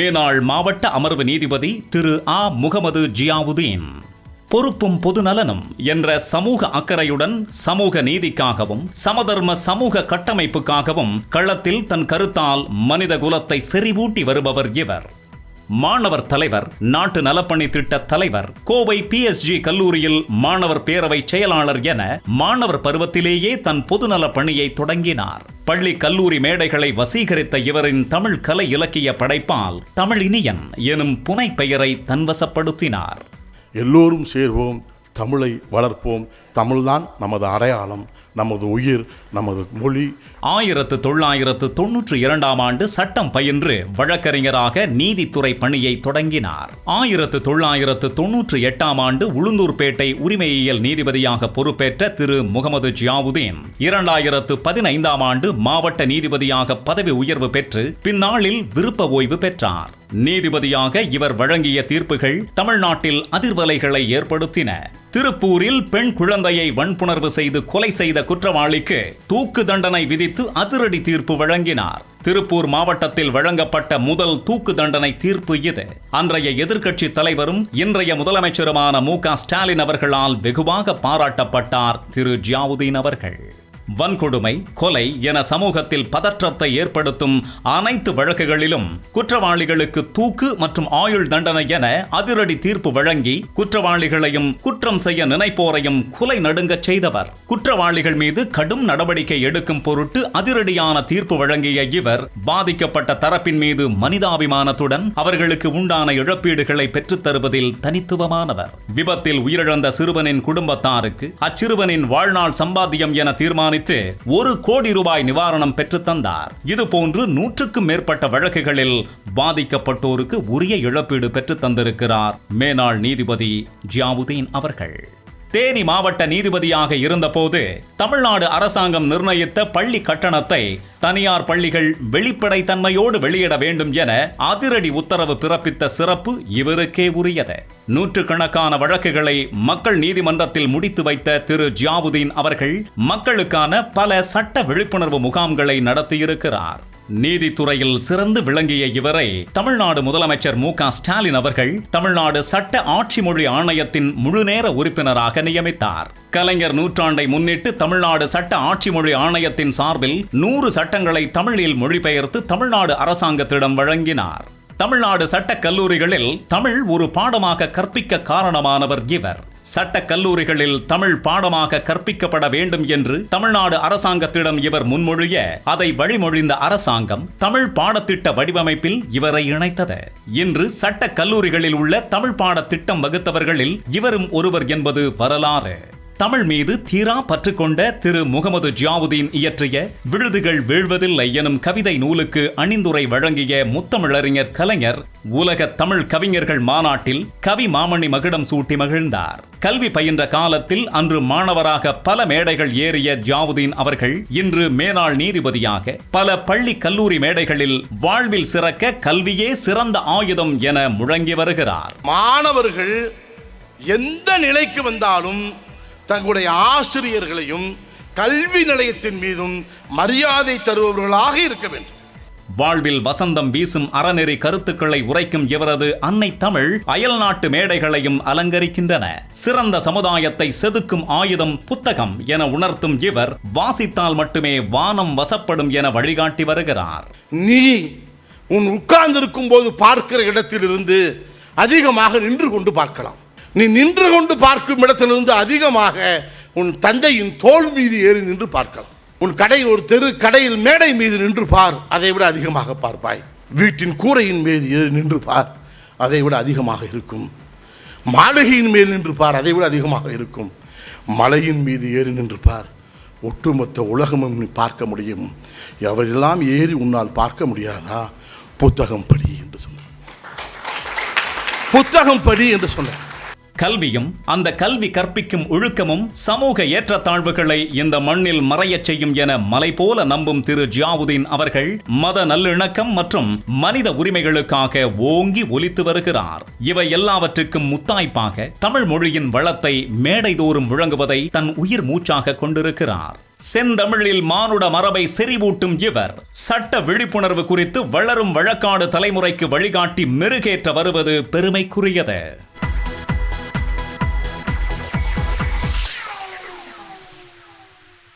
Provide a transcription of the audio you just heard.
மேனாள் மாவட்ட அமர்வு நீதிபதி திரு ஆ. முகமது ஜியாவுதீன். பொறுப்பும் பொதுநலனும் என்ற சமூக அக்கறையுடன் சமூக நீதிக்காகவும் சமதர்ம சமூக கட்டமைப்புக்காகவும் களத்தில் தன் கருத்தால் மனித குலத்தை செறிவூட்டி வருபவர் இவர். மாணவர் தலைவர் நாட்டு நலப்பணி திட்ட தலைவர் கோவை பிஎஸ்ஜி கல்லூரியில் மாணவர் பேரவை செயலாளர் என மாணவர் பருவத்திலேயே தன் பொதுநல பணியை தொடங்கினார். பள்ளி கல்லூரி மேடைகளை வசீகரித்த இவரின் தமிழ் கலை இலக்கிய படைப்பால் தமிழ் இனியன் எனும் புனை பெயரை தன்வசப்படுத்தினார். எல்லோரும் சேர்வோம் தமிழை வளர்ப்போம் தமிழ்தான் நமது அடையாளம் நமது உயிர் நமது மொழி. ஆயிரத்து தொள்ளாயிரத்து தொன்னூற்றி இரண்டாம் ஆண்டு சட்டம் பயின்று வழக்கறிஞராக நீதித்துறை பணியை தொடங்கினார். ஆயிரத்து தொள்ளாயிரத்து தொன்னூற்றி எட்டாம் ஆண்டு உளுந்தூர்பேட்டை உரிமையியல் நீதிபதியாக பொறுப்பேற்ற திரு. முகமது ஜியாவுதீன் இரண்டாயிரத்து பதினைந்தாம் ஆண்டு மாவட்ட நீதிபதியாக பதவி உயர்வு பெற்று பின்னாளில் விருப்ப ஓய்வு பெற்றார். நீதிபதியாக இவர் வழங்கிய தீர்ப்புகள் தமிழ்நாட்டில் அதிர்வலைகளை ஏற்படுத்தின. திருப்பூரில் பெண் குழந்தை குழந்தையை வன்புணர்வு செய்து கொலை செய்த குற்றவாளிக்கு தூக்கு தண்டனை விதித்து அதிரடி தீர்ப்பு வழங்கினார். திருப்பூர் மாவட்டத்தில் வழங்கப்பட்ட முதல் தூக்கு தண்டனை தீர்ப்பு இது. அன்றைய எதிர்க்கட்சி தலைவரும் இன்றைய முதலமைச்சருமான மு க ஸ்டாலின் அவர்களால் வெகுவாக பாராட்டப்பட்டார் திரு ஜியாவுதீன் அவர்கள். வன்கொடுமை கொலை என சமூகத்தில் பதற்றத்தை ஏற்படுத்தும் அனைத்து வழக்குகளிலும் குற்றவாளிகளுக்கு தூக்கு மற்றும் ஆயுள் தண்டனை என அதிரடி தீர்ப்பு வழங்கி குற்றவாளிகளையும் குற்றம் செய்ய நினைப்போரையும் குலை நடுங்கச் செய்தவர். குற்றவாளிகள் மீது கடும் நடவடிக்கை எடுக்கும் பொருட்டு அதிரடியான தீர்ப்பு வழங்கிய இவர் பாதிக்கப்பட்ட தரப்பின் மீது மனிதாபிமானத்துடன் அவர்களுக்கு உண்டான இழப்பீடுகளை பெற்றுத் தருவதில் தனித்துவமானவர். விபத்தில் உயிரிழந்த சிறுவனின் குடும்பத்தாருக்கு அச்சிறுவனின் வாழ்நாள் சம்பாத்தியம் என தீர்மானித்து ஒரு கோடி ரூபாய் நிவாரணம் பெற்று தந்தார். இதுபோன்று நூற்றுக்கும் மேற்பட்ட வழக்குகளில் பாதிக்கப்பட்டோருக்கு உரிய இழப்பீடு பெற்றுத் தந்திருக்கிறார். மேனாள் நீதிபதி ஜியாவுதீன் அவர்கள். தேனி மாவட்ட நீதிபதியாக இருந்தபோது தமிழ்நாடு அரசாங்கம் நிர்ணயித்த பள்ளி கட்டணத்தை தனியார் பள்ளிகள் வெளிப்படைத்தன்மையோடு வெளியிட வேண்டும் என அதிரடி உத்தரவு பிறப்பித்த சிறப்பு இவருக்கே உரியது. நூற்றுக்கணக்கான வழக்குகளை மக்கள் நீதிமன்றத்தில் முடித்து வைத்த திரு. ஜியாவுதீன் அவர்கள் மக்களுக்கான பல சட்ட விழிப்புணர்வு முகாம்களை நடத்தியிருக்கிறார். நீதித்துறையில் சிறந்து விளங்கிய இவரை தமிழ்நாடு முதலமைச்சர் மு க ஸ்டாலின் அவர்கள் தமிழ்நாடு சட்ட ஆட்சி மொழி ஆணையத்தின் முழுநேர உறுப்பினராக நியமித்தார். கலைஞர் நூற்றாண்டை முன்னிட்டு தமிழ்நாடு சட்ட ஆட்சி மொழி ஆணையத்தின் சார்பில் நூறு சட்டங்களை தமிழில் மொழிபெயர்த்து தமிழ்நாடு அரசாங்கத்திடம் வழங்கினார். தமிழ்நாடு சட்டக் கல்லூரிகளில் தமிழ் ஒரு பாடமாக கற்பிக்க காரணமானவர் இவர். சட்ட கல்லூரிகளில் தமிழ் பாடமாக கற்பிக்கப்பட வேண்டும் என்று தமிழ்நாடு அரசாங்கத்திடம் இவர் முன்மொழிய அதை வழிமொழிந்த அரசாங்கம் தமிழ் பாடத்திட்ட வடிவமைப்பில் இவரை இணைத்தது. இன்று சட்ட கல்லூரிகளில் உள்ள தமிழ் பாடத்திட்டம் வகுத்தவர்களில் இவரும் ஒருவர் என்பது வரலாறு. தமிழ் மீது தீரா பற்று கொண்ட திரு முகமது ஜியாவுதீன் இயற்றிய விழுதுகள் வீழ்வதில்லை எனும் கவிதை நூலுக்கு அணிந்துரை வழங்கிய முத்தமிழறிஞர் கலைஞர் உலக தமிழ் கவிஞர்கள் மாநாட்டில் கவி மாமணி மகுடம் சூட்டி மகிழ்ந்தார். கல்வி பயின்ற காலத்தில் அன்று மாணவராக பல மேடைகள் ஏறிய ஜாவுதீன் அவர்கள் இன்று மேனாள் நீதிபதியாக பல பள்ளி கல்லூரி மேடைகளில் வாழ்வில் சிறக்க கல்வியே சிறந்த ஆயுதம் என முழங்கி வருகிறார். மாணவர்கள் எந்த நிலைக்கு வந்தாலும் தங்களுடைய ஆசிரியர்களையும் கல்வி நிலையத்தின் மீதும் மரியாதை தருபவர்களாக இருக்க வேண்டும். வாழ்வில் வசந்தம் வீசும் அறநெறி கருத்துக்களை உரைக்கும் இவரது அன்னை தமிழ் அயல் நாட்டு மேடைகளையும் அலங்கரிக்கின்றன. சிறந்த சமுதாயத்தை செதுக்கும் ஆயுதம் புத்தகம் என உணர்த்தும் இவர் வாசித்தால் மட்டுமே வானம் வசப்படும் என வழிகாட்டி வருகிறார். நீ உன் உட்கார்ந்திருக்கும் போது பார்க்கிற இடத்திலிருந்து அதிகமாக நின்று கொண்டு பார்க்கலாம். நீ நின்று கொண்டு பார்க்கும் இடத்திலிருந்து அதிகமாக உன் தந்தையின் தோல் மீது ஏறி நின்று பார்க்கலாம். உன் கடை ஒரு தெரு கடையில் மேடை மீது நின்று பார். அதை விட அதிகமாக பார்ப்பாய். வீட்டின் கூரையின் மீது ஏறி நின்று பார். அதை விட அதிகமாக இருக்கும். மாளிகையின் மேல் நின்று பார். அதை விட அதிகமாக இருக்கும். மலையின் மீது ஏறி நின்று பார். ஒட்டுமொத்த உலகமும் நீ பார்க்க முடியும். எவரெல்லாம் ஏறி உன்னால் பார்க்க முடியாதா? புத்தகம் படி என்று சொன்னார். புத்தகம் படி என்று சொன்னார். கல்வியும் அந்த கல்வி கற்பிக்கும் ஒழுக்கமும் சமூக ஏற்றத்தாழ்வுகளை இந்த மண்ணில் மறையச் செய்யும் என மலை போல நம்பும் திரு ஜியாவுதீன் அவர்கள் மத நல்லிணக்கம் மற்றும் மனித உரிமைகளுக்காக ஓங்கி ஒலித்து வருகிறார். இவை எல்லாவற்றுக்கும் முத்தாய்ப்பாக தமிழ் மொழியின் வளத்தை மேடைதோறும் முழங்குவதை தன் உயிர் மூச்சாக கொண்டிருக்கிறார். செந்தமிழில் மானுட மரபை செறிவூட்டும் இவர் சட்ட விழிப்புணர்வு குறித்து வளரும் வழக்காடு தலைமுறைக்கு வழிகாட்டி மெருகேற்ற வருவது பெருமைக்குரியது.